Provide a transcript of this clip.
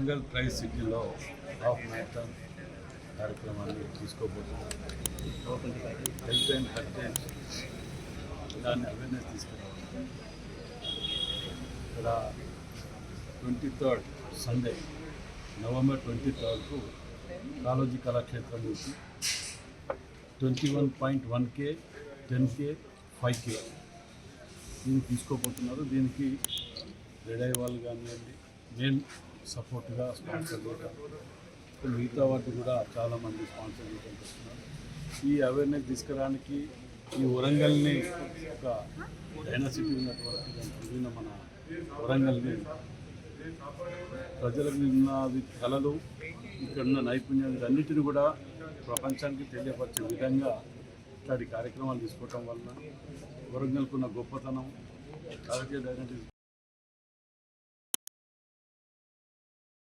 సిటీలో half marathon కార్యక్రమాన్ని తీసుకోబోతున్నాం. హెల్త్ అండ్ హెల్త్ దాన్ని అవేర్నెస్ తీసుకురావాలి. ఇక్కడ twenty third Sunday November twenty థర్డ్కు Kaloji Kalakshetram నుంచి twenty one point one K ten K five K దీన్ని తీసుకోబోతున్నారు. దీనికి రెడీ వాళ్ళు కానివ్వండి నేను సపోర్ట్గా స్పాన్సర్ చేయడం మిగతా వాటిని కూడా చాలామంది స్పాన్సర్ చేయడం చేస్తున్నారు ఈ అవేర్నెస్ తీసుకురావడానికి ఈ వరంగల్ని ఒక డైనాసిటీ ఉన్నటువంటి మిగిలిన మన వరంగల్ని ప్రజలకు ఉన్నది కళలు ఇక్కడ ఉన్న నైపుణ్యాలు అన్నిటిని కూడా ప్రపంచానికి తెలియపరిచే విధంగా ఇట్లాంటి కార్యక్రమాలు తీసుకోవటం వలన వరంగల్కున్న గొప్పతనం రాజకీయ డైనటిస్